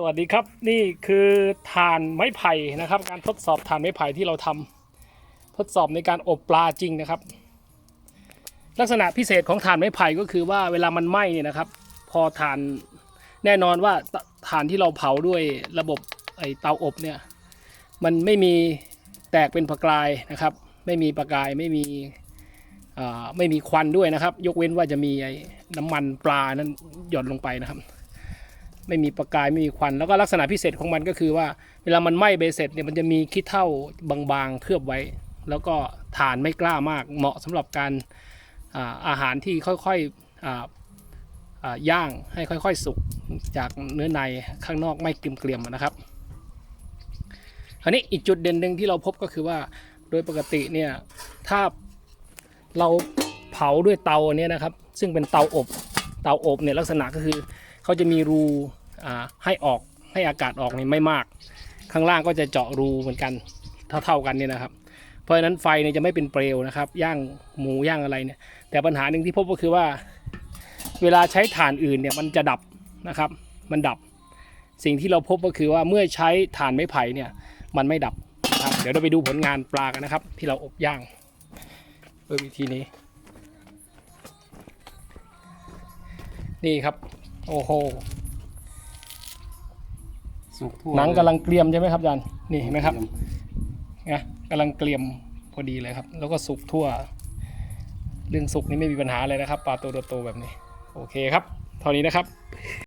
สวัสดีครับนี่คือถ่านไม้ไผ่นะครับ การทดสอบถ่านไม้ไผ่ที่เราทำทดสอบในการอบปลาจริงนะครับ ลักษณะพิเศษของถ่านไม้ไผ่ก็คือว่าเวลามันไหม้เนี่ยนะครับ พอถ่านแน่นอนว่าตถ่านที่เราเผาด้วยระบบไอเตาอบเนี่ยมันไม่มีแตกเป็นประกายนะครับ ไม่มีประกายไม่มีไม่มีควันด้วยนะครับ ยกเว้นว่าจะมีไอ้น้ำมันปลานั้นหย่อนลงไปนะครับ ไม่มีประกายไม่มีควัน แล้วก็ลักษณะพิเศษของมันก็คือว่า เวลามันไหม้เบสเสร็จเนี่ยมันจะมีขี้เถ้าบางๆเคลือบไว้ แล้วก็ฐานไม่กล้ามากเหมาะสำหรับการอาอาหารที่ค่อยๆย่างให้ค่อยๆ สุกจากเนื้อในข้างนอกไม่เกรียมๆนะครับคราวนี้อีกจุดเด่นหนึ่งที่เราพบก็คือว่าโดยปกติเนี่ยถ้าเราเผาด้วยเตาเนี้ยนะครับ ซึ่งเป็นเตาอบ เตาอบเนี่ยลักษณะก็คือเขาจะมีรูอ่าให้ออกให้อากาศออกเนี่ยไม่มาก ข้างล่างก็จะเจาะรูเหมือนกันเท่าๆกันเนี่ยนะครับ เพราะฉะนั้นไฟเนี่ยจะไม่เป็นเปลวนะครับย่างหมูย่างอะไรเนี่ยแต่ปัญหาหนึ่งที่พบก็คือว่า เวลาใช้ถ่านอื่นเนี่ยมันจะดับนะครับ มันดับ สิ่งที่เราพบก็คือว่าเมื่อใช้ถ่านไม้ไผ่เนี่ยมันไม่ดับครับเดี๋ยวเราไปดูผลงานปลากันนะครับ ที่เราอบย่างโดยวิธีนี้ นี่ครับ โอ้โหสุกทั่วหนังกำลังเกรียมใช่ไหมครับอาจารย์นี่เห็นไหมครับเตยนะกำลังเกรียมพอดีเลยครับ แล้วก็สุกทั่ว เรื่องสุกนี่ไม่มีปัญหาเลยนะครับปลาตัวโตๆแบบนี้ โอเคครับเท่านี้นะครับ